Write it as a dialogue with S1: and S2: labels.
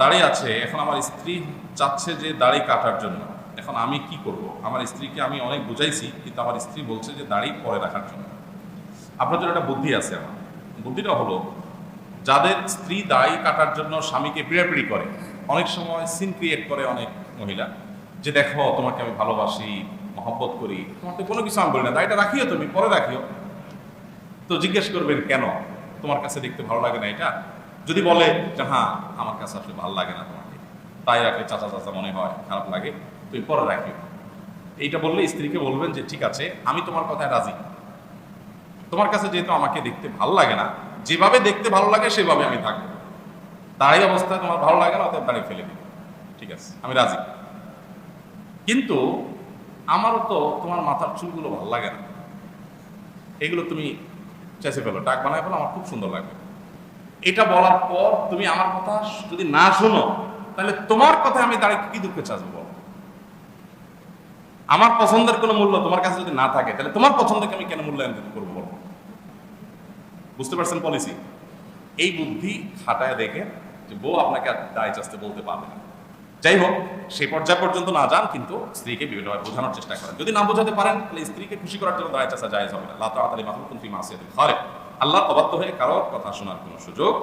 S1: দাঁড়িয়ে আছে, এখন আমার স্ত্রী চাচ্ছে যে দাড়ি কাটার জন্য। এখন আমি কি করব? আমার স্ত্রীকে আমি অনেক বুঝাইছি, কিন্তু আমার স্ত্রী বলছে যে দাড়ি পরে রাখার জন্য। আপনার জন্য একটা বুদ্ধি আছে আমার। বুদ্ধিটা হলো, যাদের স্ত্রী দাড়ি কাটার জন্য স্বামীকে পিড়াপিড়ি করে, অনেক সময় সিন ক্রিয়েট করে অনেক মহিলা, যে দেখো, তোমাকে আমি ভালোবাসি, মহব্বত করি তোমাকে কোনো কিছু আমি বলি না, দাড়িটা রাখিও তুমি, পরে রাখিও তো জিজ্ঞেস করবেন কেন? তোমার কাছে দেখতে ভালো লাগে না এটা? যদি বলে যে হ্যাঁ আমার কাছে আসলে ভালো লাগে না তোমাকে। তাই রাখলে চাচা চাচা মনে হয় খারাপ লাগে। তুমি পরে রাখিও এইটা বললে স্ত্রীকে বলবেন যে, ঠিক আছে, আমি তোমার কথায় রাজি। তোমার কাছে যেহেতু আমাকে দেখতে ভালো লাগে না, যেভাবে দেখতে ভালো লাগে, সেভাবে আমি থাকব। তাই অবস্থায় তোমার ভালো লাগে না, অতএব দাঁড়িয়ে ফেলে দিবে ঠিক আছে, আমি রাজি। কিন্তু আমারও তো তোমার মাথার চুলগুলো ভালো লাগে না। এগুলো তুমি চেঁচে ফেলো। টাক বানায় ফেলো, আমার খুব সুন্দর লাগবে। এটা বলার পর তুমি আমার কথা যদি না শোনো, তাহলে তোমার কথা আমি দাঁড়িয়ে কি দুঃখে চাচবো বলো? আমার পছন্দের কোনো মূল্য তোমার কাছে যদি না থাকে, তাহলে তোমার পছন্দকে আমি কেন মূল্যায়ন করব বলো? বুঝতে পারছেন পলিসি এই বুদ্ধি খাটায় দেখে যে বউ আপনাকে আর দায় চাচতে বলতে পারবে না। যাই হোক সেই পর্যায় পর্যন্ত না যান, কিন্তু স্ত্রীকে বিভিন্নভাবে বোঝানোর চেষ্টা করেন। যদি না বোঝাতে পারেন, তাহলে স্ত্রীকে খুশি করার জন্য দায় চাচা যায় হবে না। আল্লাহ তাড়াতাড়ি মাহুল কুন্তি মাসিয়াতুল খারে আল্লাহ অবাধ্য হয়ে কারও কথা শোনার কোনো সুযোগ